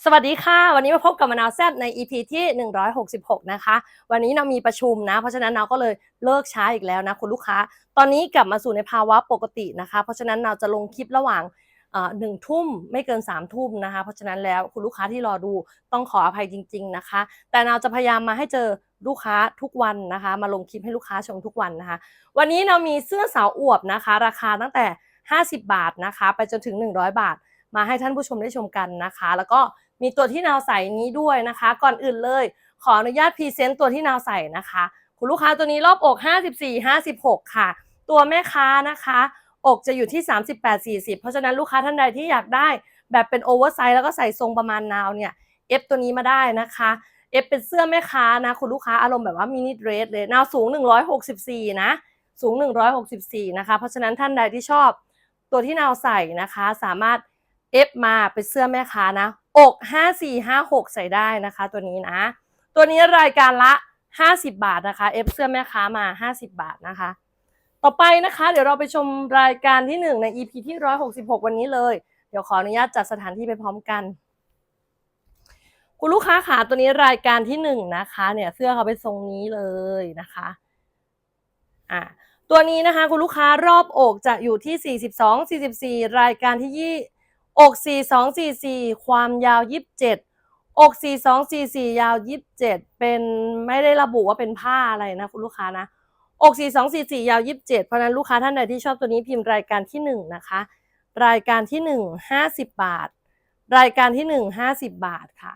สวัสดีค่ะ วันนี้มาพบกับมะนาวแซบใน EP ที่ 166 นะคะ วันนี้เรามีประชุมนะ เพราะฉะนั้นเราก็เลยเลิกช้าอีกแล้วนะคุณลูกค้า ตอนนี้กลับมาสู่ในภาวะปกตินะคะ เพราะฉะนั้นเราจะลงคลิประหว่างหนึ่งทุ่มไม่เกิน3ามทุ่มนะคะ เพราะฉะนั้นแล้วคุณลูกค้าที่รอดูต้องขออภัยจริง ๆนะคะ แต่เราจะพยายามมาให้เจอลูกค้าทุกวันนะคะ มาลงคลิปให้ลูกค้าชมทุกวันนะคะ วันนี้เรามีเสื้อสาวอวบนะคะ ราคาตั้งแต่ 50 บาทนะคะ ไปจนถึง 100 บาท มาให้ท่านผู้ชมได้ชมกันนะคะ แล้วก็มีตัวที่นาวใส่นี้ด้วยนะคะ ก่อนอื่นเลย ขออนุญาตพรีเซนต์ตัวที่นาวใส่นะคะ คุณลูกค้าตัวนี้รอบอก 54 56 ค่ะ ตัวแม่ค้านะคะ อกจะอยู่ที่ 38 40 เพราะฉะนั้นลูกค้าท่านใดที่อยากได้ แบบเป็นโอเวอร์ไซส์แล้วก็ใส่ทรงประมาณนาวเนี่ยเอฟตัวนี้มาได้นะคะเอฟเป็นเสื้อแม่ค้านะคุณลูกค้าอารมณ์แบบว่ามินิเดรสเลยนาวสูง 164 นะ สูง 164 นะคะ เพราะฉะนั้นท่านใดที่ชอบตัวที่นาวใส่นะคะสามารถ เอฟมาเป็นเสื้อแม่ค้านะ อก5456ใส่ได้นะคะ ตัวนี้นะ ตัวนี้รายการละ50บาทนะคะเอฟเสื้อแม่ค้ามา50บาทนะคะ ต่อไปนะคะ เดี๋ยวเราไปชมรายการที่1ใน EP ที่166วันนี้เลย เดี๋ยวขออนุญาตจัดสถานที่ไปพร้อมกัน คุณลูกค้าขาตัวนี้รายการที่1นะคะ เนี่ยเสื้อเขาเป็นทรงนี้เลยนะคะอะตัวนี้นะคะคุณลูกค้ารอบอกจะอยู่ที่ 42 44 รายการที่ อก 4244 ความยาว 27 อก 4244 ยาว 27 เป็นไม่ได้ระบุว่าเป็นผ้าอะไรนะคุณลูกค้านะ อก 4244 ยาว 27 เพราะนั้นลูกค้าท่านใดที่ชอบตัวนี้พิมพ์รายการที่ 1 นะคะ รายการที่ 1 50 บาท รายการที่ 1 50 บาทค่ะ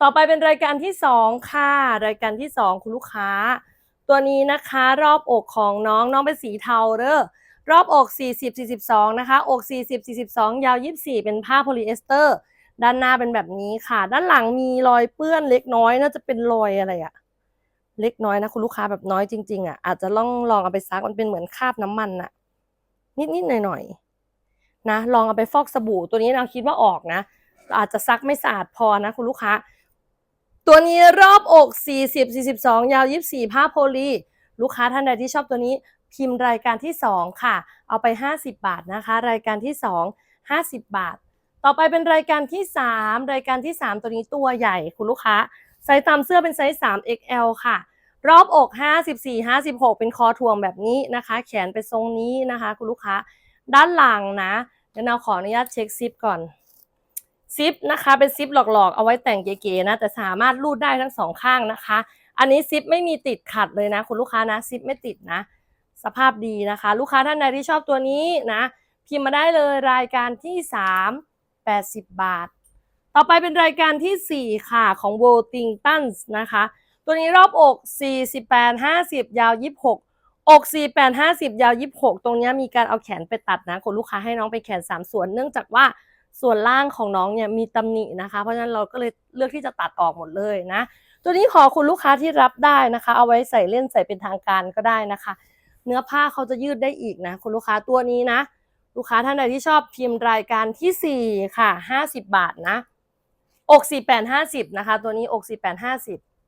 ต่อไปเป็นรายการที่ 2 ค่ะ รายการที่ 2 คุณลูกค้า ตัวนี้นะคะรอบอกของน้องน้องเป็นสีเทาเด้อ รอบอก 40 42 นะคะ อก 40 42 ยาว 24 เป็นผ้าโพลีเอสเตอร์ ด้านหน้าเป็นแบบนี้ค่ะ ด้านหลังมีรอยเปื้อนเล็กน้อย น่าจะเป็นรอยอะไรอะเล็กน้อยนะคุณลูกค้าแบบน้อยจริง ๆอะอาจจะลองลองเอาไปซักมันเป็นเหมือนคราบน้ำมันอะนิดๆหน่อยๆนะ ลองเอาไปฟอกสบู่ตัวนี้เราคิดว่าออกนะ อาจจะซักไม่สะอาดพอนะคุณลูกค้า ตัวนี้รอบอก 40 42 ยาว 24 ผ้าโพลีลูกค้าท่านใดที่ชอบตัวนี้ พิมพ์รายการที่ 2 ค่ะ เอาไป 50 บาทนะคะ รายการที่ 2 50 บาท ต่อไปเป็นรายการที่ 3 รายการที่ 3 ตัวนี้ตัวใหญ่คุณลูกค้าไซส์ตามเสื้อเป็นไซส์ 3XL ค่ะ รอบอก 54 56 เป็นคอถ่วงแบบนี้นะคะ แขนเป็นทรงนี้นะคะ คุณลูกค้า ด้านหลังนะเดี๋ยวเราขออนุญาตเช็คซิปก่อนซิปนะคะเป็นซิปหลอกๆ เอาไว้แต่งเก๋ๆนะ แต่สามารถรูดได้ทั้งสองข้างนะคะ อันนี้ซิปไม่มีติดขัดเลยนะ คุณลูกค้านะซิปไม่ติดนะ สภาพดีนะคะ ลูกค้าท่านใดที่ชอบตัวนี้นะ พิมพ์มาได้เลยรายการที่ 3 80 บาท ต่อไปเป็นรายการที่ 4 ค่ะของ w o l t i n g t o n นะคะ ตัวนี้รอบอก 48 50 ยาว 26อก48 50 ยาว 26 ตรงนี้มีการเอาแขนไปตัดนะคุณลูกค้าให้น้องไปแขน 3 ส่วน เนื่องจากว่าส่วนล่างของน้องเนี่ยมีตำหนินะคะ เพราะฉะนั้นเราก็เลยเลือกที่จะตัดออกหมดเลยนะ ตัวนี้ขอคุณลูกค้าที่รับได้นะคะ เอาไว้ใส่เล่นใส่เป็นทางการก็ได้นะคะ เนื้อผ้าเขาจะยืดได้อีกนะคุณลูกค้าตัวนี้นะ ลูกค้าท่านใดที่ชอบพิมพ์รายการที่ 4 ค่ะ 50 บาทนะ อก 48 50 นะคะ ตัวนี้อก 48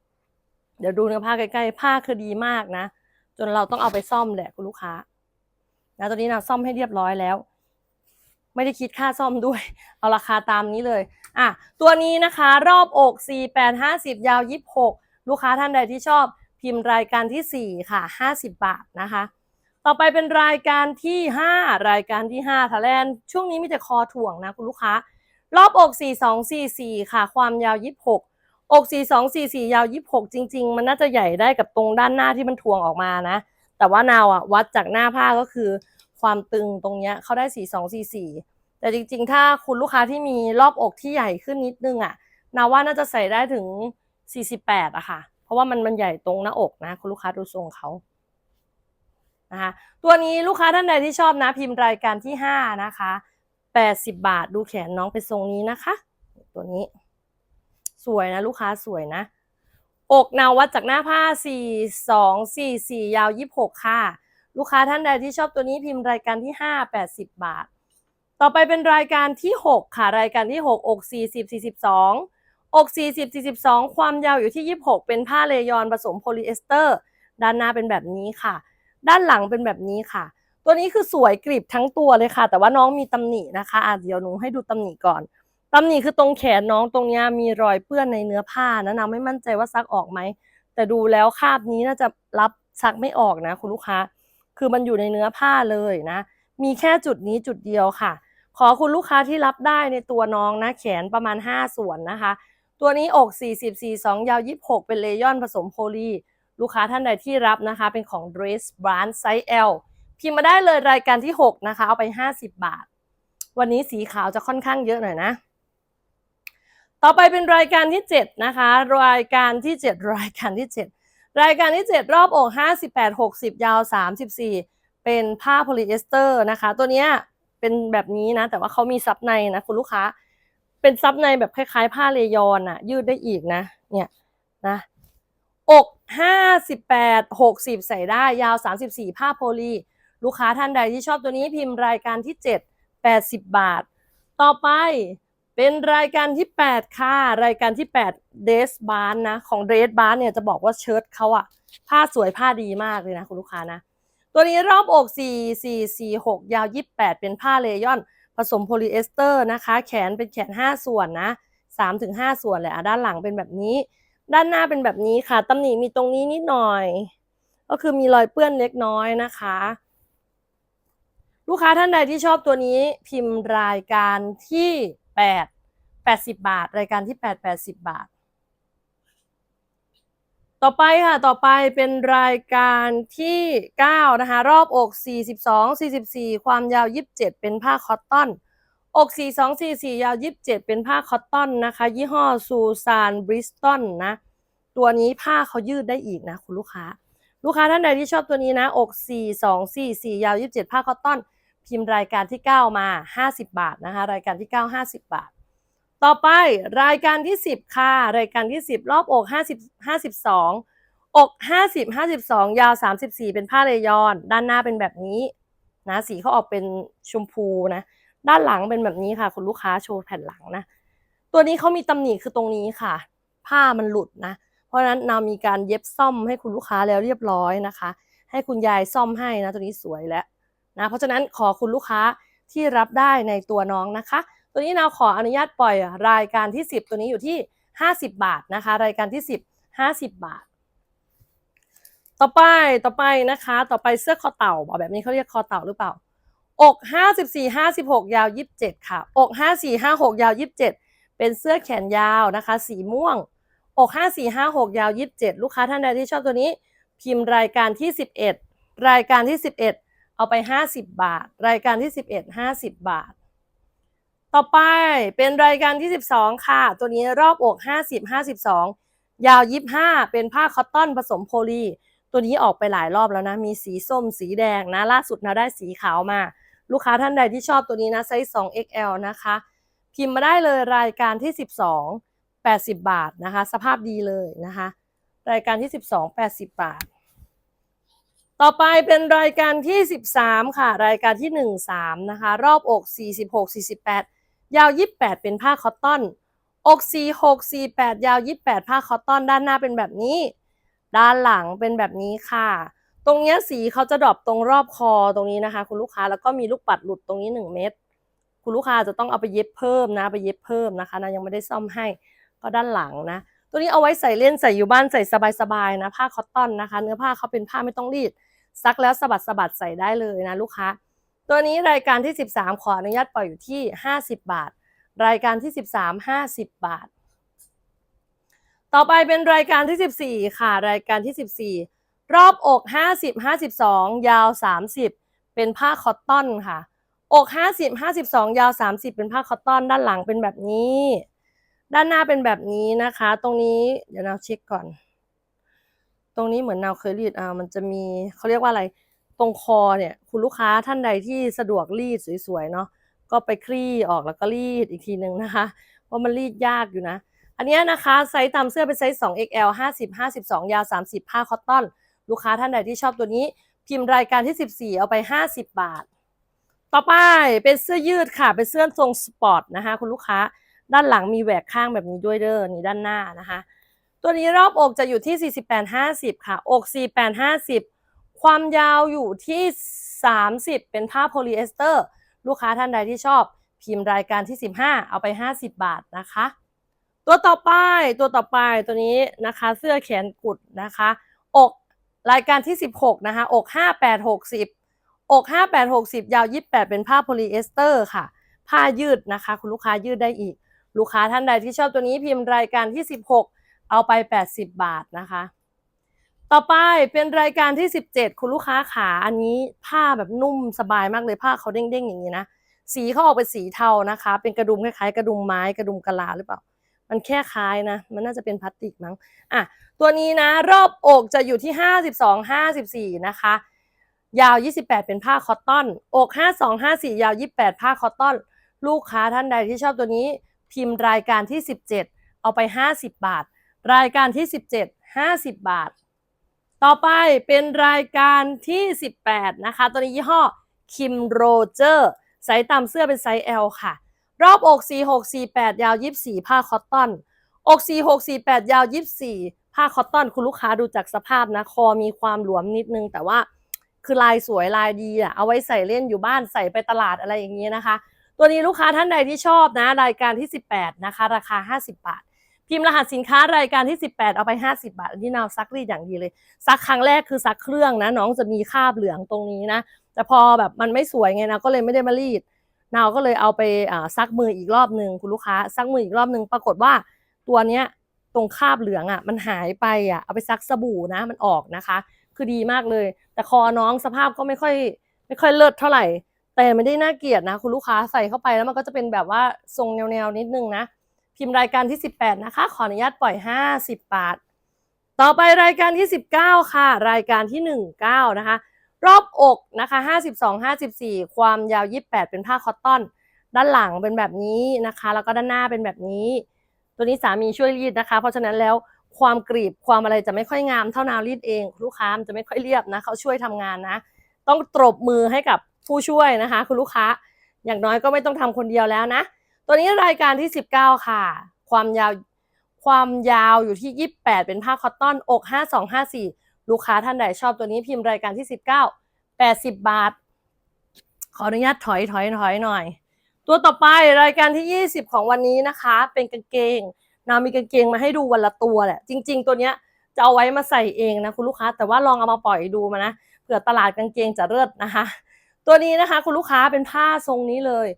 50 เดี๋ยวดูเนื้อผ้าใกล้ๆ ผ้าคือดีมากนะ จนเราต้องเอาไปซ่อมแหละคุณลูกค้านะตัวนี้นะซ่อมให้เรียบร้อยแล้ว ไม่ได้คิดค่าซ่อมด้วย เอาราคาตามนี้เลยอะตัวนี้นะคะ รอบอก 48 50 ยาว 26 ลูกค้าท่านใดที่ชอบ พิมพ์รายการที่ 4 ค่ะ 50 บาทนะคะ ต่อไปเป็นรายการที่ 5 รายการที่5ทะแลนช่วงนี้มีแต่คอถ่วงนะคุณลูกค้า รอบอก 4244 ค่ะ ความยาว 26 อก 4244 ยาว 26 จริง ๆ มันน่าจะใหญ่ได้กับตรงด้านหน้าที่มันทวงออกมานะ แต่ว่านาวอะวัดจากหน้าผ้าก็คือ ความตึงตรงเนี้ยเขาได้ 4244 แต่จริง ๆ ถ้าคุณลูกค้าที่มีรอบอกที่ใหญ่ขึ้นนิดนึงอะนาว่าน่าจะใส่ได้ถึง 48อะค่ะ เพราะว่ามันมันใหญ่ตรงหน้าอกนะคุณลูกค้าดูทรงเขานะคะตัวนี้ลูกค้าท่านใดที่ชอบนะพิมพ์รายการที่ 5 นะคะ 80 บาทดูแขนน้องเป็นทรงนี้นะคะ ตัวนี้ สวยนะลูกค้าสวยนะ อกนววัดจากหน้าผ้า 4 2 4 4 ยาว 26 ค่ะ ลูกค้าท่านใดที่ชอบตัวนี้พิมพ์รายการที่ 5 80 บาท ต่อไปเป็นรายการที่ 6 ค่ะ รายการที่ 6 อก 40 42 อก40 42 ความยาวอยู่ที่ 26 เป็นผ้าเลยอนผสมโพลีเอสเตอร์ ด้านหน้าเป็นแบบนี้ค่ะ ด้านหลังเป็นแบบนี้ค่ะ ตัวนี้คือสวยกริบทั้งตัวเลยค่ะ แต่ว่าน้องมีตำหนินะคะอะเดี๋ยวหนูให้ดูตำหนิก่อนตตำหนิคือตรงแขนน้องตรงนี้มีรอยเปื้อนในเนื้อผ้านะนาไม่มั่นใจว่าซักออกไหม แต่ดูแล้วคราบนี้น่าจะรับซักไม่ออกนะ คุณลูกค้า คือมันอยู่ในเนื้อผ้าเลยนะ มีแค่จุดนี้จุดเดียวค่ะ ขอคุณลูกค้าที่รับได้ในตัวน้องนะแขนประมาณ 5 ส่วนนะคะ ตัวนี้อก 40 42 ยาว 26 เป็นเลยอนผสมโพลี ลูกค้าท่านใดที่รับนะคะ เป็นของ Dress Brand Size L พิมพ์มาได้เลยรายการที่ 6 นะคะ เอาไป 50 บาท วันนี้สีขาวจะค่อนข้างเยอะหน่อยนะ ต่อไปเป็นรายการที่ 7 นะคะ รายการที่ 7 รายการที่ 7 รายการที่ 7 รอบอก 58 60 ยาว 34 เป็นผ้าโพลีเอสเตอร์นะคะ ตัวเนี้ยเป็นแบบนี้นะ แต่ว่าเขามีซับในนะคุณลูกค้า เป็นซับในแบบคล้ายๆ ผ้าเลยอนอะยืดได้อีกนะ เนี่ยนะอกห้าสิบแปดหกสิบใส่ได้ยาวสามสิบสี่ผ้าโพลี ลูกค้าท่านใดที่ชอบตัวนี้พิมพ์รายการที่เจ็ดแปดสิบบาท ต่อไปเป็นรายการที่แปดค่ะ รายการที่แปดเดสบานนะ ของเดสบานเนี่ยจะบอกว่าเชิ้ตเขาอะผ้าสวยผ้าดีมากเลยนะคุณลูกค้านะ ตัวนี้รอบอกสี่สี่สี่หกยาวยี่แปดเป็นผ้าเลยอน ผสมโพลีเอสเตอร์นะคะ แขนเป็นแขน 5 ส่วนนะ3ถึง5ส่วนแหละอะด้านหลังเป็นแบบนี้ ด้านหน้าเป็นแบบนี้ค่ะตำหนิมีตรงนี้นิดหน่อย ก็คือมีรอยเปื้อนเล็กน้อยนะคะ ลูกค้าท่านใดที่ชอบตัวนี้พิมพ์รายการที่ 8 80 บาท รายการที่ 8 80 บาท ต่อไปค่ะ ต่อไปเป็นรายการที่ 9 นะคะ รอบอก 42 44 ความยาว 27 เป็นผ้าคอตตอน อก 42 44 ยาว 27 เป็นผ้าคอตตอนนะคะ ยี่ห้อซูซานบริสตันนะ ตัวนี้ผ้าเขายืดได้อีกนะ คุณลูกค้า ลูกค้าท่านใดที่ชอบตัวนี้นะ อก 42 44 ยาว 27 ผ้าคอตตอน พิมพ์รายการที่ 9 มา 50 บาทนะคะ รายการที่ 9 50 บาท ต่อไปรายการที่ 10 ค่ะ รายการที่ 10 รอบอก50 52 อก 50 52 ยาว 34 เป็นผ้าเลยอน ด้านหน้าเป็นแบบนี้นะสีเขาออกเป็นชมพูนะ ด้านหลังเป็นแบบนี้ค่ะ คุณลูกค้าโชว์แผ่นหลังนะ ตัวนี้เขามีตำหนิคือตรงนี้ค่ะ ผ้ามันหลุดนะ เพราะฉะนั้นนามีการเย็บซ่อมให้คุณลูกค้าแล้วเรียบร้อยนะคะ ให้คุณยายซ่อมให้นะ ตัวนี้สวยแล้วนะ เพราะฉะนั้นขอคุณลูกค้าที่รับได้ในตัวน้องนะคะ ตัวนี้นาขออนุญาตปล่อยรายการที่ 10 ตัวนี้อยู่ที่ 50 บาทนะคะ รายการที่ 10 50 บาท ต่อไปต่อไปนะคะ ต่อไปเสื้อคอเต่าบอกแบบนี้เขาเรียกคอเต่าหรือเปล่า อกห้าสิบสี่ห้าสิบหกยาวยี่สิบเจ็ดค่ะ อกห้าสี่ห้าหกยาวยี่สิบเจ็ดเป็นเสื้อแขนยาวนะคะ สีม่วง อกห้าสี่ห้าหกยาวยี่สิบเจ็ดลูกค้าท่านใดที่ชอบตัวนี้ พิมพ์รายการที่สิบเอ็ดรายการที่สิบเอ็ดเอาไปห้าสิบบาท รายการที่สิบเอ็ดห้าสิบบาท ต่อไปเป็นรายการที่สิบสองค่ะ ตัวนี้รอบอกห้าสิบห้าสิบสองยาวยี่ห้าเป็นผ้าคอตตอนผสมโพลี ตัวนี้ออกไปหลายรอบแล้วนะ มีสีส้มสีแดงนะ ล่าสุดเราได้สีขาวมา ลูกค้าท่านใดที่ชอบตัวนี้นะไซส์ 2XL นะคะ พิมพ์มาได้เลยรายการที่ 12 80 บาทนะคะ สภาพดีเลยนะคะ รายการที่ 12 80 บาท ต่อไปเป็นรายการที่ 13 ค่ะ รายการที่ 13 นะคะ รอบอก 46 48 ยาว 28 เป็นผ้าคอตตอน อก46 48 ยาว 28 ผ้าคอตตอน ด้านหน้าเป็นแบบนี้ ด้านหลังเป็นแบบนี้ค่ะ ตรงเนี้ยสีเขาจะดรอปตรงรอบคอตรงนี้นะคะ คุณลูกค้าแล้วก็มีลูกปัดหลุดตรงนี้ 1 เม็ดคุณลูกค้าจะต้องเอาไปเย็บเพิ่มนะไปเย็บเพิ่มนะคะนะยังไม่ได้ซ่อมให้ก็ด้านหลังนะ ตัวนี้เอาไว้ใส่เล่นใส่อยู่บ้านใส่สบายๆนะผ้าคอตตอนนะคะ เนื้อผ้าเขาเป็นผ้าไม่ต้องรีดซักแล้วสะบัดสะบัดใส่ได้เลยนะลูกค้า ตัวนี้รายการที่ 13 ขออนุญาตปล่อยอยู่ที่ 50 บาท รายการที่ 13 50 บาท ต่อไปเป็นรายการที่ 14 ค่ะ รายการที่ 14 รอบอก 50 52 ยาว 30 เป็นผ้าคอตตอนค่ะ อก 50 52 ยาว 30 เป็นผ้าคอตตอน ด้านหลังเป็นแบบนี้ ด้านหน้าเป็นแบบนี้นะคะ ตรงนี้เดี๋ยวเราเช็คก่อน ตรงนี้เหมือนเราเคยรีดอ่ามันจะมีเขาเรียกว่าอะไร ตรงคอเนี่ย คุณลูกค้าท่านใดที่สะดวกรีดสวยๆเนาะก็ไปคลี่ออกแล้วก็รีดอีกทีหนึ่งนะคะ เพราะมันรีดยากอยู่นะ อันนี้นะคะไซส์ตามเสื้อเป็นไซส์ 2XL 50 52 ยาว 30 ผ้าคอตตอน ลูกค้าท่านใดที่ชอบตัวนี้ พิมพ์รายการที่ 14 เอาไป 50 บาท ต่อไปเป็นเสื้อยืดค่ะ เป็นเสื้อทรงสปอร์ตนะคะ คุณลูกค้าด้านหลังมีแหวกข้างแบบนี้ด้วยเด้อนี่ด้านหน้านะคะ ตัวนี้รอบอกจะอยู่ที่ 48 50 ค่ะ อก 48 50 ความยาวอยู่ที่ 30 เป็นผ้าโพลีเอสเตอร์ ลูกค้าท่านใดที่ชอบ พิมพ์รายการที่ 15 เอาไป 50 บาทนะคะ ตัวต่อไปตัวต่อไปตัวนี้นะคะ เสื้อแขนกุดนะคะ อกรายการที่ 16 นะคะ อก 58 60 อก 58 60 ยาว 28 เป็นผ้าโพลีเอสเตอร์ค่ะ ผ้ายืดนะคะ คุณลูกค้ายืดได้อีก ลูกค้าท่านใดที่ชอบตัวนี้พิมพ์รายการที่ 16 เอาไป 80 บาทนะคะ ต่อไปเป็นรายการที่ 17 คุณลูกค้าขาอันนี้ผ้าแบบนุ่มสบายมากเลยผ้าเขาเด้งๆอย่างนี้นะสีเขาออกเป็นสีเทานะคะ เป็นกระดุมคล้ายๆ กระดุมไม้กระดุมกะลาหรือเปล่า มันแค่คล้ายนะ มันน่าจะเป็นพลาสติกมั้งอะตัวนี้นะ รอบอกจะอยู่ที่ 52 54 นะคะ ยาว 28 เป็นผ้าคอตตอน อก 52 54 ยาว 28 ผ้าคอตตอน ลูกค้าท่านใดที่ชอบตัวนี้ พิมพ์รายการที่ 17 เอาไป 50 บาท รายการที่ 17 50 บาท ต่อไปเป็นรายการที่ 18 นะคะ ตัวนี้ยี่ห้อคิมโรเจอร์ไซส์ต่ำเสื้อเป็นไซส์ L ค่ะ รอบอก 46 48 ยาว 24 ผ้าคอตตอน อก 46 48 ยาว 24 ผ้าคอตตอน คุณลูกค้าดูจากสภาพนะ คอมีความหลวมนิดนึง แต่ว่าคือลายสวยลายดีอะเอาไว้ใส่เล่นอยู่บ้านใส่ไปตลาดอะไรอย่างนี้นะคะ ตัวนี้ลูกค้าท่านใดที่ชอบนะ รายการที่ 18 นะคะ ราคา 50 บาท พิมพ์รหัสสินค้ารายการที่ 18 เอาไป 50 บาท อันนี้นาวซักรีดอย่างดีเลย ซักครั้งแรกคือซักเครื่องนะ น้องจะมีคราบเหลืองตรงนี้นะ แต่พอแบบมันไม่สวยไงนะก็เลยไม่ได้มารีด นาวก็เลยเอาไปซักมืออีกรอบหนึ่งคุณลูกค้า ซักมืออีกรอบหนึ่งปรากฏว่าตัวเนี้ยตรงคราบเหลืองอะมันหายไปอะเอาไปซักสบู่นะมันออกนะคะ คือดีมากเลย แต่คอน้องสภาพก็ไม่ค่อยไม่ค่อยเลิศเท่าไหร่ แต่ไม่ได้น่าเกลียดนะ คุณลูกค้าใส่เข้าไปแล้วมันก็จะเป็นแบบว่าทรงแนวๆนิดนึงนะ พิมพ์รายการที่ 18 นะคะ ขออนุญาตปล่อย 50 บาท ต่อไปรายการที่ 19 ค่ะ รายการที่ 19 นะคะ รอบอกนะคะ 52 54 ความยาว 28 เป็นผ้าคอตตอน ด้านหลังเป็นแบบนี้นะคะ แล้วก็ด้านหน้าเป็นแบบนี้ ตัวนี้สามีช่วยรีดนะคะ เพราะฉะนั้นแล้วความกรีบความอะไรจะไม่ค่อยงามเท่านาวรีดเอง ลูกค้ามจะไม่ค่อยเรียบนะเขาช่วยทำงานนะ ต้องตบมือให้กับผู้ช่วยนะคะ คุณลูกค้าอย่างน้อยก็ไม่ต้องทำคนเดียวแล้วนะ ตัวนี้รายการที่ 19 ค่ะ ความยาวความยาวอยู่ที่ 28 เป็นผ้าคอตตอน อก 5254 ลูกค้าท่านใดชอบตัวนี้พิมพ์รายการที่ 19 80 บาท ขออนุญาตถอยถอยถอยหน่อย ตัวต่อไปรายการที่ 20 ของวันนี้นะคะ เป็นกางเกงนามีกางเกงมาให้ดูวันละตัวแหละ จริง ๆ ตัวเนี้ยจะเอาไว้มาใส่เองนะคุณลูกค้า แต่ว่าลองเอามาปล่อยดูมานะเผื่อตลาดกางเกงจะเลิศนะคะ ตัวนี้นะคะ คุณลูกค้าเป็นผ้าทรงนี้เลย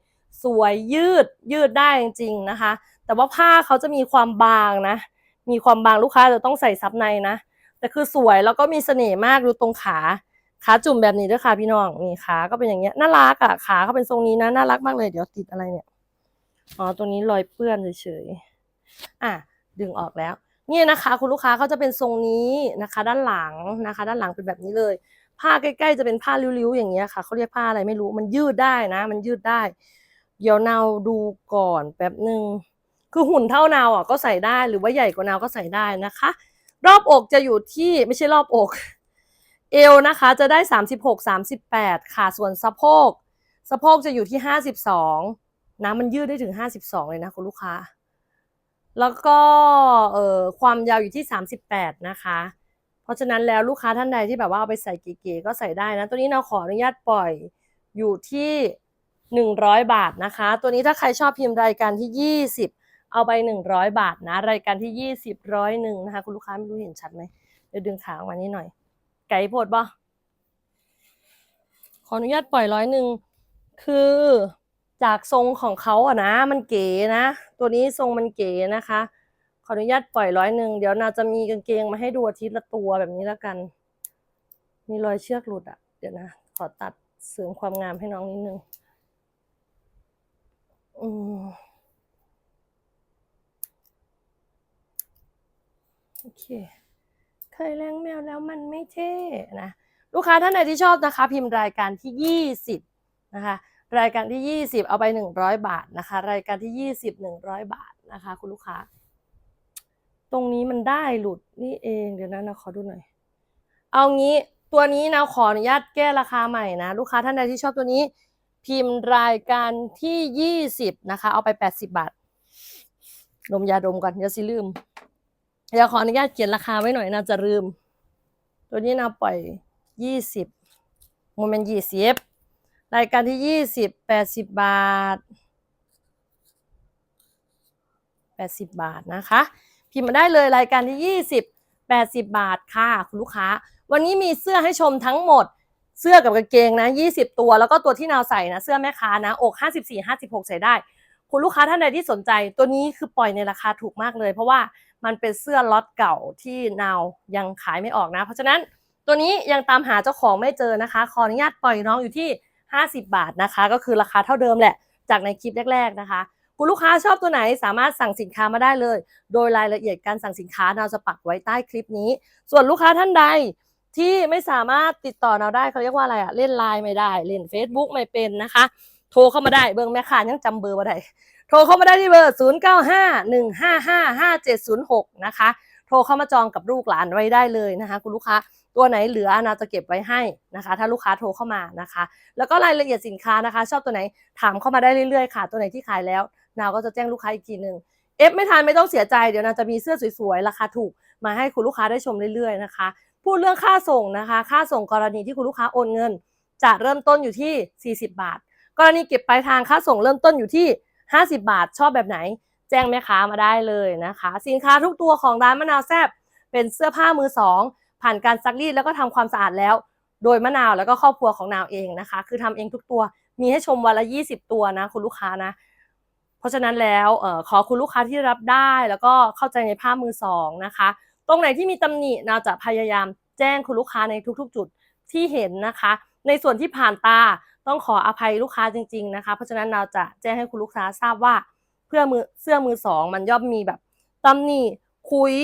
สวยยืดยืดได้จริงๆนะคะ แต่ว่าผ้าเขาจะมีความบางนะ มีความบางลูกค้าจะต้องใส่ซับในนะแต่คือสวยแล้วก็มีเสน่ห์มากดูตรงขาขาจุ่มแบบนี้ด้วยค่ะพี่น้องนี่ขาก็เป็นอย่างเงี้ยน่ารักอะขาเขาเป็นทรงนี้นะน่ารักมากเลยเดี๋ยวติดอะไรเนี่ยอ๋อตัวนี้รอยเปื้อนเฉยๆอะดึงออกแล้วนี่นะคะ คุณลูกค้าเขาจะเป็นทรงนี้นะคะ ด้านหลังนะคะ ด้านหลังเป็นแบบนี้เลย ผ้าใกล้ ๆ จะเป็นผ้าริ้วๆอย่างเงี้ยค่ะเขาเรียกผ้าอะไรไม่รู้มันยืดได้นะ มันยืดได้ เดี๋ยวนาวดูก่อนแป๊บหนึ่งคือหุ่นเท่านาวอะก็ใส่ได้หรือว่าใหญ่กว่านาวก็ใส่ได้นะคะ รอบอกจะอยู่ที่ไม่ใช่รอบอก เอวนะคะจะได้ 36 38 ค่ะส่วนสะโพก สะโพกจะอยู่ที่ 52นะมันยืดได้ถึง 52 เลยนะคุณลูกค้า แล้วก็เอ่อความยาวอยู่ที่ 38 นะคะ เพราะฉะนั้นแล้วลูกค้าท่านใดที่แบบว่าเอาไปใส่เก๋ๆก็ใส่ได้นะ ตัวนี้เราขออนุญาตปล่อยอยู่ที่ 100 บาทนะคะ ตัวนี้ถ้าใครชอบพิมพ์รายการที่ 20 เอาไป 100 บาทนะ รายการที่ 20ร้อยหนึ่งนะคะ คุณลูกค้าไม่รู้เห็นชัดไหมเดี๋ยวดึงขาออกมานิดหน่อย ไก่โพดบ่ขออนุญาตปล่อยร้อยหนึ่งคือจากทรงของเขาอะนะ มันเก๋นะ ตัวนี้ทรงมันเก๋นะคะ ขออนุญาตปล่อยร้อยหนึ่งเดี๋ยวนาจะมีกางเกงมาให้ดูอาทิตย์ละตัวแบบนี้แล้วกัน มีรอยเชือกหลุดอะเดี๋ยวนะ ขอตัดเสริมความงามให้น้องนิดนึง อืมโอเค เคยเลี้ยงแมวแล้วมันไม่เท่นะ ลูกค้าท่านใดที่ชอบนะคะ พิมพ์รายการที่ 20 นะคะ รายการที่ 20 เอาไป 100 บาทนะคะ รายการที่ 20 100 บาทนะคะ คุณลูกค้า ตรงนี้มันได้หลุดนี่เองเดี๋ยวนะนะขอดูหน่อย เอางี้ตัวนี้นะขออนุญาตแก้ราคาใหม่นะ ลูกค้าท่านใดที่ชอบตัวนี้ พิมพ์รายการที่20นะคะ เอาไป80บาท ดมยาดมก่อนอย่าสิลืมเดี๋ยวขออนุญาตเขียนราคาไว้หน่อยนะจะลืม ตัวนี้นะปล่อย20โมเมนต์20รายการที่20 80บาท80บาทนะคะ พิมพ์มาได้เลยรายการที่20 80บาทค่ะ คุณลูกค้า วันนี้มีเสื้อให้ชมทั้งหมด เสื้อกับกางเกงนะ20 ตัวแล้วก็ตัวที่นาวใส่นะเสื้อแม่ค้านะอก54 56 ใส่ได้ คุณลูกค้าท่านใดที่สนใจ ตัวนี้คือปล่อยในราคาถูกมากเลย เพราะว่ามันเป็นเสื้อล็อตเก่าที่นาวยังขายไม่ออกนะ เพราะฉะนั้นตัวนี้ยังตามหาเจ้าของไม่เจอนะคะ ขออนุญาตปล่อยน้องอยู่ที่ 50 บาทนะคะ ก็คือราคาเท่าเดิมแหละ จากในคลิปแรก ๆนะคะคุณลูกค้าชอบตัวไหนสามารถสั่งสินค้ามาได้เลย โดยรายละเอียดการสั่งสินค้าเราจะปักไว้ใต้คลิปนี้ ส่วนลูกค้าท่านใด ที่ไม่สามารถติดต่อเราได้เขาเรียกว่าอะไรอะเล่นไลน์ไม่ได้เล่น Facebook ไม่เป็นนะคะ โทรเข้ามาได้เบอร์แม่ค้ายังจำเบอร์มาได้โทรเข้ามาได้ที่เบอร์ 0 9 5 1 5 5 5 7 0 6 นะคะ โทรเข้ามาจองกับลูกหลานไว้ได้เลยนะคะ คุณลูกค้า ตัวไหนเหลือนาจะเก็บไว้ให้นะคะ ถ้าลูกค้าโทรเข้ามานะคะ แล้วก็รายละเอียดสินค้านะคะ ชอบตัวไหนถามเข้ามาได้เรื่อยๆค่ะ ตัวไหนที่ขายแล้ว นาก็จะแจ้งลูกค้าอีกทีหนึ่งเอฟไม่ทันไม่ต้องเสียใจ เดี๋ยวนาจะมีเสื้อสวยๆ ราคาถูกมาให้คุณลูกค้าได้ชมเรื่อยๆนะคะ พูดเรื่องค่าส่งนะคะ ค่าส่งกรณีที่คุณลูกค้าโอนเงิน จะเริ่มต้นอยู่ที่ 40 บาท กรณีเก็บปลายทางค่าส่งเริ่มต้นอยู่ที่ 50 บาท ชอบแบบไหน แจ้งแม่ค้ามาได้เลยนะคะ สินค้าทุกตัวของร้านมะนาวแซบเป็นเสื้อผ้ามือสองผ่านการซักรีดแล้วก็ทำความสะอาดแล้ว โดยมะนาวแล้วก็ครอบครัวของนาวเองนะคะ คือทำเองทุกตัวมีให้ชมวันละ 20 ตัวนะคุณลูกค้านะ เพราะฉะนั้นแล้วออขอคุณลูกค้าที่รับได้แล้วก็เข้าใจในผ้ามือสองนะคะ ตรงไหนที่มีตำหนินาจะพยายามแจ้งคุณลูกค้าในทุกๆ จุดที่เห็นนะคะ ในส่วนที่ผ่านตาต้องขออภัยลูกค้าจริง ๆนะคะ เพราะฉะนั้นเราจะแจ้งให้คุณลูกค้าทราบว่าเพื่อมือเสื้อมือสองมันย่อมมีแบบตำหนิขุย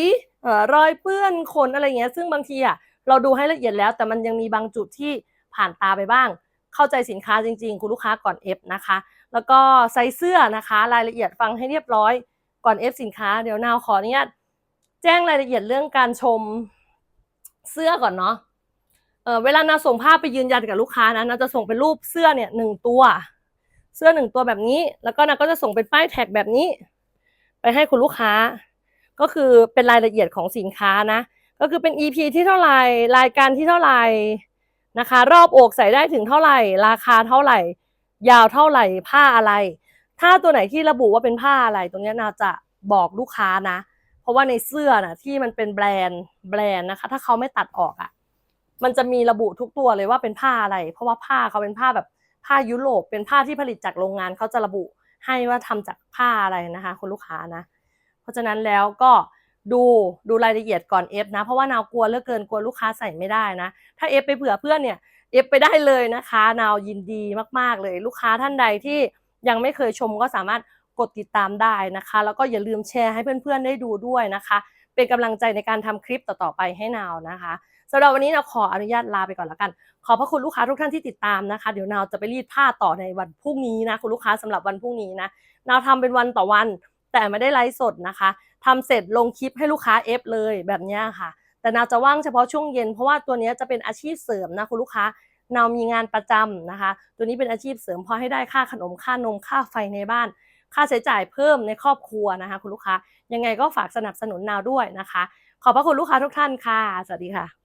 ออรอยเปื้อนขนอะไรเงี้ยซึ่งบางทีอะเราดูให้ละเอียดแล้ว แต่มันยังมีบางจุดที่ผ่านตาไปบ้าง เข้าใจสินค้าจริง ๆ คุณลูกค้าก่อนเอฟนะคะ แล้วก็ไซส์เสื้อนะคะ รายละเอียดฟังให้เรียบร้อยก่อนเอฟสินค้าเดี๋ยวนาวขออนุญาต แจ้งรายละเอียดเรื่องการชมเสื้อก่อนเนาะเออเวลานาส่งภาพไปยืนยันกับลูกค้านะนาจะส่งเป็นรูปเสื้อเนี่ยหนึ่งตัว เสื้อหนึ่งตัวแบบนี้ แล้วก็นาก็จะส่งเป็นป้ายแท็กแบบนี้ ไปให้คุณลูกค้า ก็คือเป็นรายละเอียดของสินค้านะ ก็คือเป็น EP ที่เท่าไหร่รายการที่เท่าไหร่นะคะ รอบอกใส่ได้ถึงเท่าไหร่ ราคาเท่าไหร่ ยาวเท่าไหร่ผ้าอะไร ถ้าตัวไหนที่ระบุว่าเป็นผ้าอะไร ตรงนี้นาจะบอกลูกค้านะ เพราะว่าในเสื้อนะที่มันเป็นแบรนด์แบรนด์นะคะ ถ้าเขาไม่ตัดออกอะ่ะ มันจะมีระบุทุกตัวเลยว่าเป็นผ้าอะไร เพราะว่าผ้าเขาเป็นผ้าแบบผ้ายุโรปเป็นผ้าที่ผลิตจากโรงงานเขาจะระบุให้ว่าทำจากผ้าอะไรนะคะคุณลูกค้านะ เพราะฉะนั้นแล้วก็ดูดูรายละเอียดก่อนเอฟนะ เพราะว่านาวกลัวเลือเกินกลัวลูกค้าใส่ไม่ได้นะ ถ้าเอฟไปเผื่อเพื่อนเนี่ยเอฟไปได้เลยนะคะ นาวยินดีมากๆเลย ลูกค้าท่านใดที่ยังไม่เคยชมก็สามารถ กดติดตามได้นะคะ แล้วก็อย่าลืมแชร์ให้เพื่อนๆได้ดูด้วยนะคะ เป็นกำลังใจในการทำคลิปต่อๆไปให้นาวนะคะสำหรับวันนี้นาวขออนุญาตลาไปก่อนแล้วกัน ขอบพระคุณลูกค้าทุกท่านที่ติดตามนะคะ เดี๋ยวนาวจะไปรีดผ้าต่อในวันพรุ่งนี้นะคุณลูกค้าสำหรับวันพรุ่งนี้นะนาวทำเป็นวันต่อวัน แต่ไม่ได้ไลฟ์สดนะคะทำเสร็จลงคลิปให้ลูกค้าเอฟเลยแบบนี้ค่ะ แต่นาวจะว่างเฉพาะช่วงเย็นเพราะว่าตัวนี้จะเป็นอาชีพเสริมนะคุณลูกค้านาวมีงานประจำนะคะ ตัวนี้เป็นอาชีพเสริมพอให้ได้ค่าขนมค่านมค่าไฟในบ้าน ค่าใช้จ่ายเพิ่มในครอบครัวนะคะ คุณลูกค้ายังไงก็ฝากสนับสนุนนาวด้วยนะคะ ขอบพระคุณลูกค้าทุกท่านค่ะ สวัสดีค่ะ